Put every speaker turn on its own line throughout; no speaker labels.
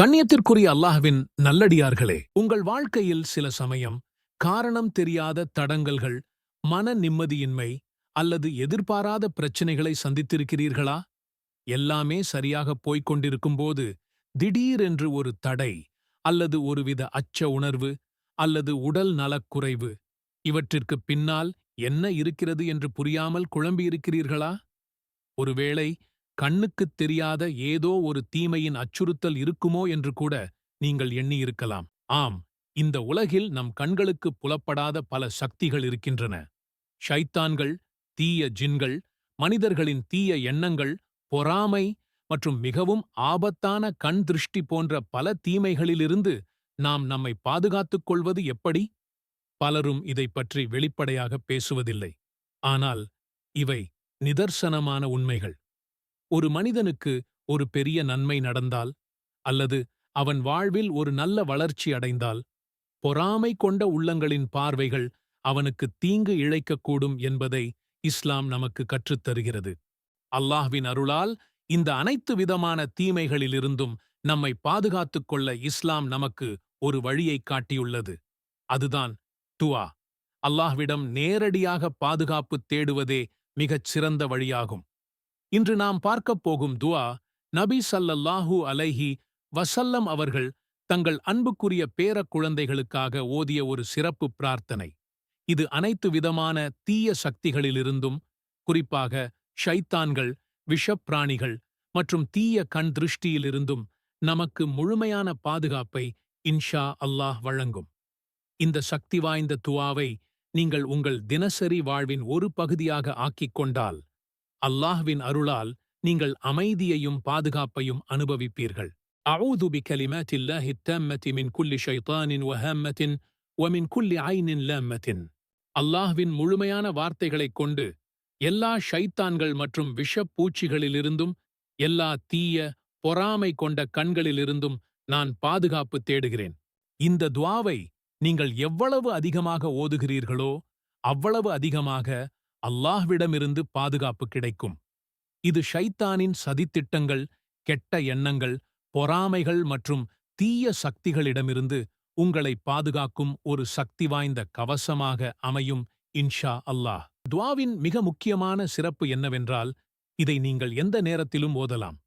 கண்ணியத்திற்குரிய அல்லாஹ்வின் நல்லடியார்களே உங்கள் வாழ்க்கையில் சில சமயம் காரணம் தெரியாத தடங்கல்கள் மன நிம்மதியின்மை அல்லது எதிர்பாராத பிரச்சனைகளை சந்தித்திருக்கிறீர்களா? எல்லாமே சரியாகப் போய்க் கொண்டிருக்கும்போது திடீரென்று ஒரு தடை அல்லது ஒருவித அச்ச உணர்வு அல்லது உடல் நலக்குறைவு இவற்றிற்கு பின்னால் என்ன இருக்கிறது என்று புரியாமல் குழம்பியிருக்கிறீர்களா? ஒருவேளை கண்ணுக்குத் தெரியாத ஏதோ ஒரு தீமையின் அச்சுறுத்தல் இருக்குமோ என்று கூட நீங்கள் எண்ணியிருக்கலாம். ஆம் இந்த உலகில் நம் கண்களுக்குப் புலப்படாத பல சக்திகள் இருக்கின்றன. ஷைத்தான்கள் தீய ஜின்கள் மனிதர்களின் தீய எண்ணங்கள் பொறாமை மற்றும் மிகவும் ஆபத்தான கண் திருஷ்டி போன்ற பல தீமைகளிலிருந்து நாம் நம்மை பாதுகாத்துக் கொள்வது எப்படி? பலரும் இதைப் பற்றி வெளிப்படையாக பேசுவதில்லை. ஆனால் இவை நிதர்சனமான உண்மைகள். ஒரு மனிதனுக்கு ஒரு பெரிய நன்மை நடந்தால் அல்லது அவன் வாழ்வில் ஒரு நல்ல வளர்ச்சி அடைந்தால் பொறாமை கொண்ட உள்ளங்களின் பார்வைகள் அவனுக்கு தீங்கு இழைக்கக்கூடும் என்பதை இஸ்லாம் நமக்கு கற்றுத் தருகிறது. அல்லாஹ்வின் அருளால் இந்த அனைத்து விதமான தீமைகளிலிருந்தும் நம்மை பாதுகாத்துக் கொள்ள இஸ்லாம் நமக்கு ஒரு வழியைக் காட்டியுள்ளது. அதுதான் துவா. அல்லாஹ்விடம் நேரடியாக பாதுகாப்பு தேடுவதே மிகச் சிறந்த வழியாகும். இன்று நாம் பார்க்கப் போகும் துவா நபி ஸல்லல்லாஹு அலைஹி வசல்லம் அவர்கள் தங்கள் அன்புக்குரிய பேரக் குழந்தைகளுக்காக ஓதிய ஒரு சிறப்பு பிரார்த்தனை. இது அனைத்து விதமான தீய சக்திகளிலிருந்தும் குறிப்பாக ஷைத்தான்கள் விஷப்பிராணிகள் மற்றும் தீய கண் திருஷ்டியிலிருந்தும் நமக்கு முழுமையான பாதுகாப்பை இன்ஷா அல்லாஹ் வழங்கும். இந்த சக்தி வாய்ந்த துவாவை நீங்கள் உங்கள் தினசரி வாழ்வின் ஒரு பகுதியாக ஆக்கிக் கொண்டால் அல்லாஹ்வின் அருளால் நீங்கள் அமைதியையும் பாதுகாப்பையும் அனுபவிப்பீர்கள். அவுது பி கலிமாத்தில்லாஹி தம்மத்தி மின் குல்லி ஷைத்தானின் வஹம்மத்தின் ஒமின் குல்லி ஐனின் லம்மத்தின். அல்லாஹ்வின் முழுமையான வார்த்தைகளைக் கொண்டு எல்லா ஷைத்தான்கள் மற்றும் விஷப் பூச்சிகளிலிருந்தும் எல்லா தீய பொறாமை கொண்ட கண்களிலிருந்தும் நான் பாதுகாப்பு தேடுகிறேன். இந்த துவாவை நீங்கள் எவ்வளவு அதிகமாக ஓதுகிறீர்களோ அவ்வளவு அதிகமாக அல்லாஹ்விடமிருந்து பாதுகாப்பு கிடைக்கும். இது ஷைத்தானின் சதித்திட்டங்கள் கெட்ட எண்ணங்கள் பொறாமைகள் மற்றும் தீய சக்திகளிடமிருந்து உங்களை பாதுகாக்கும் ஒரு சக்தி வாய்ந்த கவசமாக அமையும் இன்ஷா அல்லாஹ். துவாவின் மிக முக்கியமான சிறப்பு என்னவென்றால் இதை நீங்கள் எந்த நேரத்திலும் ஓதலாம்.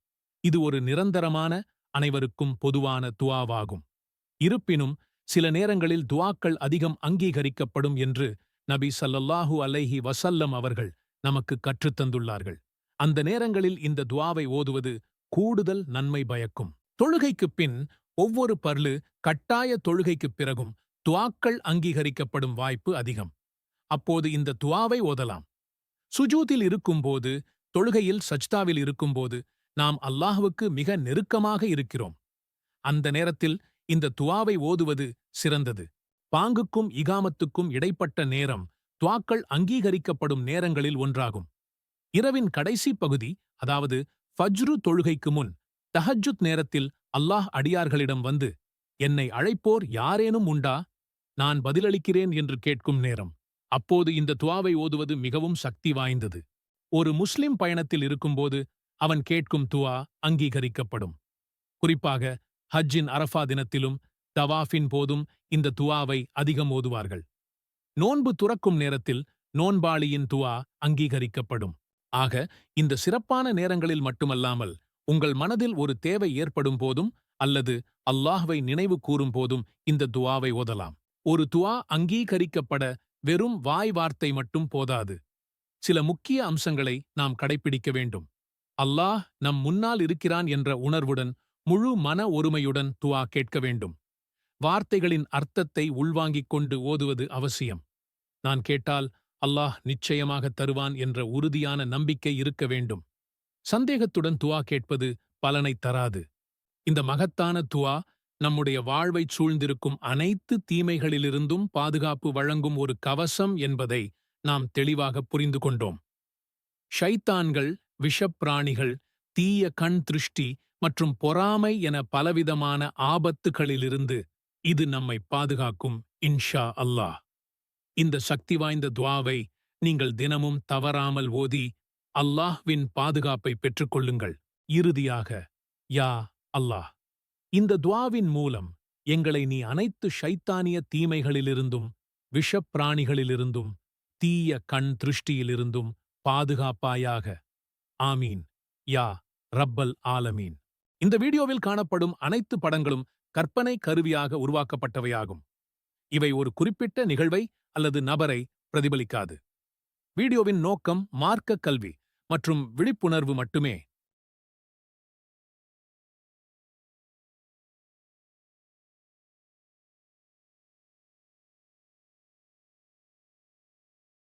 இது ஒரு நிரந்தரமான அனைவருக்கும் பொதுவான துவாவாகும். இருப்பினும் சில நேரங்களில் துவாக்கள் அதிகம் அங்கீகரிக்கப்படும் என்று நபி சல்லல்லாஹு அலைஹி வசல்லம் அவர்கள் நமக்கு கற்றுத்தந்துள்ளார்கள் அந்த நேரங்களில் இந்த துவாவை ஓதுவது கூடுதல் நன்மை பயக்கும். தொழுகைக்குப் பின் ஒவ்வொரு பர்லு கட்டாய தொழுகைக்குப் பிறகும் துவாக்கள் அங்கீகரிக்கப்படும் வாய்ப்பு அதிகம். அப்போது இந்த துவாவை ஓதலாம். சுஜூதில் இருக்கும்போது தொழுகையில் சஜ்தாவில் இருக்கும்போது நாம் அல்லாஹுவுக்கு மிக நெருக்கமாக இருக்கிறோம். அந்த நேரத்தில் இந்த துவாவை ஓதுவது சிறந்தது. பாங்குக்கும் இகாமத்துக்கும் இடைப்பட்ட நேரம் துவாக்கள் அங்கீகரிக்கப்படும் நேரங்களில் ஒன்றாகும். இரவின் கடைசி பகுதி அதாவது ஃபஜ்ரு தொழுகைக்கு முன் தஹஜுத் நேரத்தில் அல்லாஹ் அடியார்களிடம் வந்து என்னை அழைப்போர் யாரேனும் உண்டா? நான் பதிலளிக்கிறேன் என்று கேட்கும் நேரம். அப்போது இந்த துவாவை ஓதுவது மிகவும் சக்தி வாய்ந்தது. ஒரு முஸ்லிம் பயணத்தில் இருக்கும்போது அவன் கேட்கும் துவா அங்கீகரிக்கப்படும். குறிப்பாக ஹஜ்ஜின் அரஃபா தினத்திலும் தவாஃபின் போதும் இந்த துவாவை அதிகம் ஓதுவார்கள். நோன்பு துறக்கும் நேரத்தில் நோன்பாளியின் துவா அங்கீகரிக்கப்படும். ஆக இந்த சிறப்பான நேரங்களில் மட்டுமல்லாமல் உங்கள் மனதில் ஒரு தேவை ஏற்படும் போதும் அல்லது அல்லாஹ்வை நினைவு கூறும் போதும் இந்த துவாவை ஓதலாம். ஒரு துவா அங்கீகரிக்கப்பட வெறும் வாய் வார்த்தை மட்டும் போதாது. சில முக்கிய அம்சங்களை நாம் கடைப்பிடிக்க வேண்டும். அல்லாஹ் நம் முன்னால் இருக்கிறான் என்ற உணர்வுடன் முழு மன ஒருமையுடன் துவா கேட்க வேண்டும். வார்த்தைகளின் அர்த்தத்தை உள்வாங்கிக் கொண்டு ஓதுவது அவசியம். நான் கேட்டால் அல்லாஹ் நிச்சயமாக தருவான் என்ற உறுதியான நம்பிக்கை இருக்க வேண்டும். சந்தேகத்துடன் துவா கேட்பது பலனைத் தராது. இந்த மகத்தான துவா நம்முடைய வாழ்வைச் சூழ்ந்திருக்கும் அனைத்து தீமைகளிலிருந்தும் பாதுகாப்பு வழங்கும் ஒரு கவசம் என்பதை நாம் தெளிவாக புரிந்து கொண்டோம். ஷைத்தான்கள் விஷப்பிராணிகள் தீய கண் திருஷ்டி மற்றும் பொறாமை என பலவிதமான ஆபத்துகளிலிருந்து இது நம்மை பாதுகாக்கும் இன்ஷா அல்லாஹ். இந்த சக்தி வாய்ந்த துவாவை நீங்கள் தினமும் தவறாமல் ஓதி அல்லாஹ்வின் பாதுகாப்பை பெற்றுக்கொள்ளுங்கள். இறுதியாக யா அல்லாஹ் இந்த துவாவின் மூலம் எங்களை நீ அனைத்து ஷைத்தானிய தீமைகளிலிருந்தும் விஷப்பிராணிகளிலிருந்தும் தீய கண் திருஷ்டியிலிருந்தும் பாதுகாப்பாயாக. ஆமீன். யா ரப்பல் ஆலமீன். இந்த வீடியோவில் காணப்படும் அனைத்து படங்களும் கற்பனை கருவியாக உருவாக்கப்பட்டவையாகும். இவை ஒரு குறிப்பிட்ட நிகழ்வை அல்லது நபரை பிரதிபலிக்காது. வீடியோவின் நோக்கம் மார்க்க கல்வி மற்றும் விழிப்புணர்வு மட்டுமே.